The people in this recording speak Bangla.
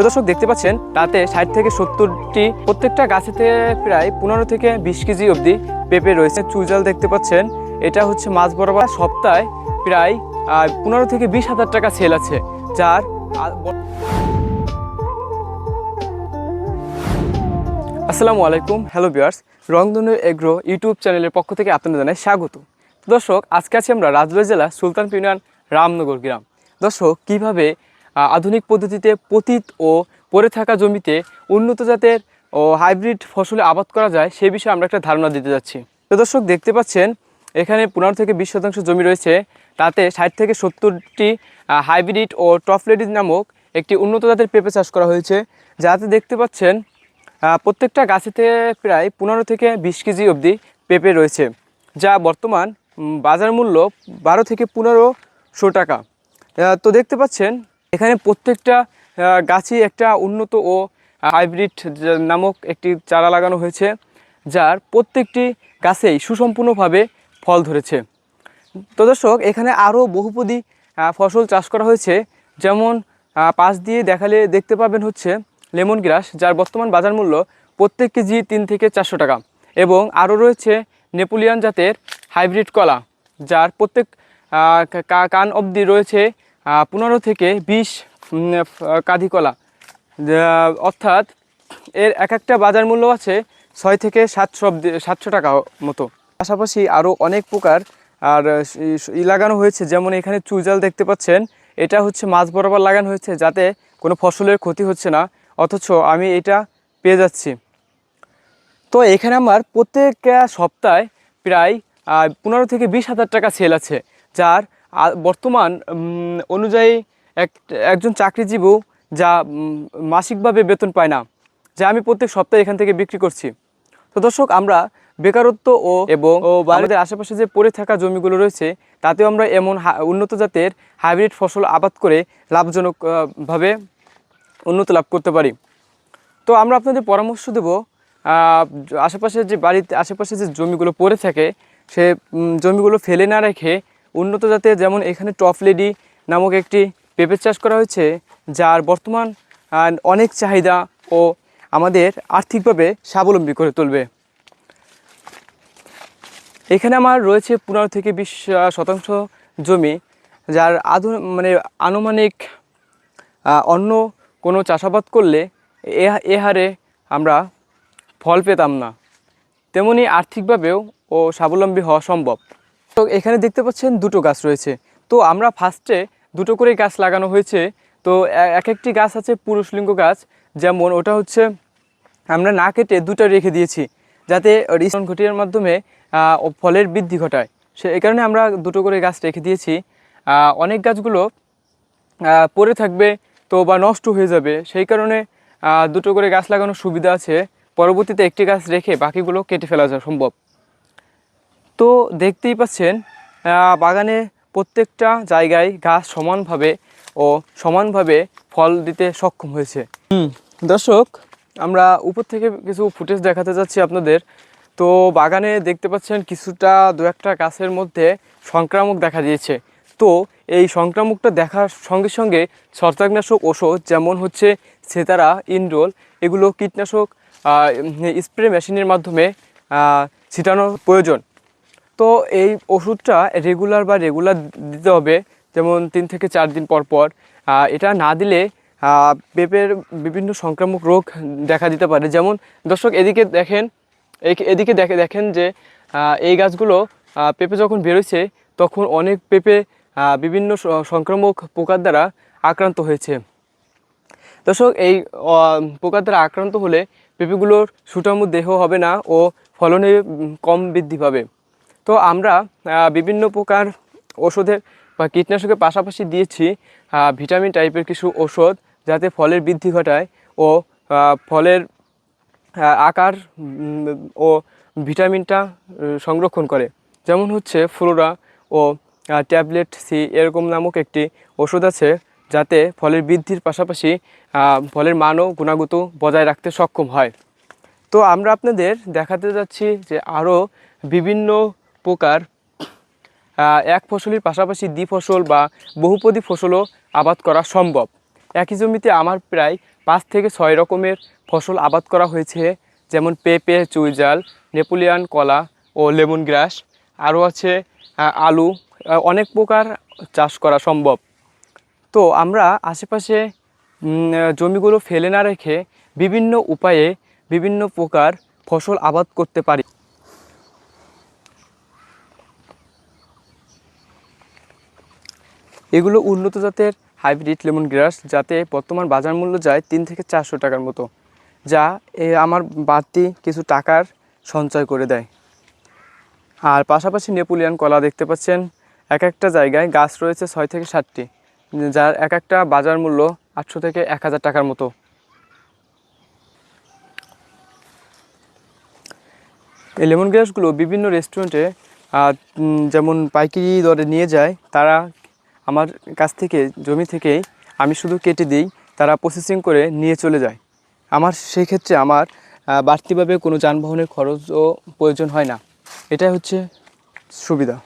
তো দর্শক, দেখতে পাচ্ছেন, তাতে ষাট থেকে সত্তরটি প্রত্যেকটা গাছেতে প্রায় পনেরো থেকে বিশ কেজি অবধি পেঁপে রয়েছে। চুজাল দেখতে পাচ্ছেন, এটা হচ্ছে মাছ বরাবর সপ্তাহে প্রায় আর পনেরো থেকে বিশ হাজার টাকা সেল আছে, যার আসসালামু আলাইকুম, হ্যালো বিয়ার্স রংধনু এগ্রো ইউটিউব চ্যানেলের পক্ষ থেকে আপনাদের জানাই স্বাগত। দর্শক, আজকে আছি আমরা রাজবাড়ী জেলা সুলতানপুর ইউনিয়ন রামনগর গ্রাম। দর্শক, কীভাবে আধুনিক পদ্ধতিতে পতিত ও পড়ে থাকা জমিতে উন্নত জাতের ও হাইব্রিড ফসলে আবাদ করা যায়, সে বিষয়ে আমরা একটা ধারণা দিতে যাচ্ছি। তো দর্শক, দেখতে পাচ্ছেন, এখানে পনেরো থেকে বিশ শতাংশ জমি রয়েছে। তাতে ষাট থেকে সত্তরটি হাইব্রিড ও টফলেডিস নামক একটি উন্নত জাতের পেঁপে চাষ করা হয়েছে। যাতে দেখতে পাচ্ছেন প্রত্যেকটা গাছেতে প্রায় পনেরো থেকে বিশ কেজি অবধি পেঁপে রয়েছে, যা বর্তমান বাজার মূল্য বারো থেকে পনেরোশো টাকা। তো দেখতে পাচ্ছেন এখানে প্রত্যেকটা গাছই একটা উন্নত ও হাইব্রিড নামক একটি চারা লাগানো হয়েছে, যার প্রত্যেকটি গাছেই সুসম্পূর্ণভাবে ফল ধরেছে। তো দর্শক, এখানে আরও বহুপদী ফসল চাষ করা হয়েছে। যেমন পাশ দিয়ে দেখালে দেখতে পাবেন হচ্ছে লেমন গ্রাস, যার বর্তমান বাজার মূল্য প্রত্যেক কেজি তিন থেকে চারশো টাকা। এবং আরও রয়েছে নেপোলিয়ান জাতের হাইব্রিড কলা, যার প্রত্যেক কান অবধি রয়েছে পনেরো থেকে বিশ উম, আহ, কাঁধি কলা অর্থাৎ এর এক একটা বাজার মূল্য আছে ছয় থেকে সাতশো সাতশো টাকা মতো। পাশাপাশি আরও অনেক প্রকার আর ই- লাগানো হয়েছে। যেমন এখানে চুজাল দেখতে পাচ্ছেন। এটা হচ্ছে মাছ বরাবর লাগানো হয়েছে যাতে কোনো ফসলের ক্ষতি হচ্ছে না। অথচ আমি এটা পেয়ে যাচ্ছি। তো এখানে আমার প্রত্যেক সপ্তাহে প্রায় পনেরো থেকে বিশ হাজার টাকা সেল আছে যার বর্তমান অনুযায়ী এক একজন চাকরিজীবী যা মাসিকভাবে বেতন পায় না যা আমি প্রত্যেক সপ্তাহে এখান থেকে বিক্রি করছি। তো দর্শক আমরা বেকারত্ব ও এবং ও আমাদের আশেপাশে যে পড়ে থাকা জমিগুলো রয়েছে তাতেও আমরা এমন হা- উন্নত জাতের হাইব্রিড ফসল আবাদ করে লাভজনক আহ, ভাবে উন্নত লাভ করতে পারি। তো আমরা আপনাদের পরামর্শ দেব আহ, আশেপাশে যে বাড়িতে আশেপাশে যে জমিগুলো পড়ে থাকে সে জমিগুলো ফেলে না রেখে উন্নত জাতের যেমন এখানে টপ লেডি নামক একটি পেঁপে চাষ করা হয়েছে, যার বর্তমান অনেক চাহিদা ও আমাদের আর্থিকভাবে স্বাবলম্বী করে তুলবে। এখানে আমার রয়েছে পনেরো থেকে বিশ শতাংশ জমি, যার আধু মানে আনুমানিক অন্য কোনো চাষাবাদ করলে এ হারে আমরা ফল পেতাম না। তেমনি আর্থিকভাবেও ও স্বাবলম্বী হওয়া সম্ভব। তো এখানে দেখতে পাচ্ছেন দুটো গাছ রয়েছে। তো আমরা ফার্স্টে দুটো করে গাছ লাগানো হয়েছে। তো এক একটি গাছ আছে পুরুষলিঙ্গ গাছ। যেমন ওটা হচ্ছে, আমরা না কেটে দুটো রেখে দিয়েছি, যাতে রিসন ঘটিয়ার মাধ্যমে ফলের বৃদ্ধি ঘটায়। সে এই কারণে আমরা দুটো করে গাছ রেখে দিয়েছি। অনেক গাছগুলো পড়ে থাকবে তো বা নষ্ট হয়ে যাবে। সেই কারণে দুটো করে গাছ লাগানোর সুবিধা আছে। পরবর্তীতে একটি গাছ রেখে বাকিগুলো কেটে ফেলা যায় সম্ভব। তো দেখতেই পাচ্ছেন বাগানে প্রত্যেকটা জায়গায় গাছ সমানভাবে ও সমানভাবে ফল দিতে সক্ষম হয়েছে। দর্শক, আমরা উপর থেকে কিছু ফুটেজ দেখাতে যাচ্ছি আপনাদের। তো বাগানে দেখতে পাচ্ছেন কিছুটা দু একটা গাছের মধ্যে সংক্রামক দেখা দিয়েছে। তো এই সংক্রামকটা দেখার সঙ্গে সঙ্গে ছত্রাকনাশক ওষুধ যেমন হচ্ছে সেতারা, ইনডোল, এগুলো কীটনাশক স্প্রে মেশিনের মাধ্যমে ছিটানোর প্রয়োজন। তো এই ওষুধটা রেগুলার বা রেগুলার দিতে হবে, যেমন তিন থেকে চার দিন পর পর। এটা না দিলে পেঁপের বিভিন্ন সংক্রামক রোগ দেখা দিতে পারে। যেমন, দর্শক, এদিকে দেখেন এদিকে দেখে দেখেন যে এই গাছগুলো পেঁপে যখন বেরোচ্ছে তখন অনেক পেঁপে বিভিন্ন সংক্রামক পোকার দ্বারা আক্রান্ত হয়েছে। দর্শক, এই পোকার দ্বারা আক্রান্ত হলে পেঁপেগুলোর সুটামু দেহ হবে না ও ফলনে কম বৃদ্ধি পাবে। তো আমরা বিভিন্ন প্রকার ওষুধের বা কীটনাশকের পাশাপাশি দিয়েছি ভিটামিন টাইপের কিছু ওষুধ যাতে ফলের বৃদ্ধি ঘটায় ও ফলের আকার ও ভিটামিনটা সংরক্ষণ করে। যেমন হচ্ছে ফ্লোরা ও ট্যাবলেট সি এরকম নামক একটি ওষুধ আছে যাতে ফলের বৃদ্ধির পাশাপাশি ফলের মানও গুণাগত বজায় রাখতে সক্ষম হয়। তো আমরা আপনাদের দেখাতে যাচ্ছি যে আরও বিভিন্ন প্রকার এক ফসলের পাশাপাশি দ্বি ফসল বা বহুপদী ফসলও আবাদ করা সম্ভব। একই জমিতে আমার প্রায় পাঁচ থেকে ছয় রকমের ফসল আবাদ করা হয়েছে, যেমন পেঁপে, চুইজাল, নেপোলিয়ান, কলা ও লেমন গ্রাস আরও আছে আলু অনেক প্রকার চাষ করা সম্ভব। তো আমরা আশেপাশে জমিগুলো ফেলে না রেখে বিভিন্ন উপায়ে বিভিন্ন প্রকার ফসল আবাদ করতে পারি। এগুলো উন্নত জাতের হাইব্রিড লেমন গ্রাস, যাতে বর্তমান বাজার মূল্য যায় তিন থেকে চারশো টাকার মতো, যা আমার বাড়তি কিছু টাকার সঞ্চয় করে দেয়। আর পাশাপাশি নেপোলিয়ান কলা দেখতে পাচ্ছেন, এক একটা জায়গায় গাছ রয়েছে ছয় থেকে সাতটি, যার এক একটা বাজার মূল্য আটশো থেকে এক হাজার টাকার মতো। এই লেমন গ্রাসগুলো বিভিন্ন রেস্টুরেন্টে যেমন পাইকারি দরে নিয়ে যায়, তারা আমার কাছ থেকে, জমি থেকে আমি শুধু কেটে দিই, তারা প্রসেসিং করে নিয়ে চলে যায়। আমার সেই ক্ষেত্রে আমার বাড়তিভাবে কোনো যানবাহনের খরচও প্রয়োজন হয় না। এটাই হচ্ছে সুবিধা।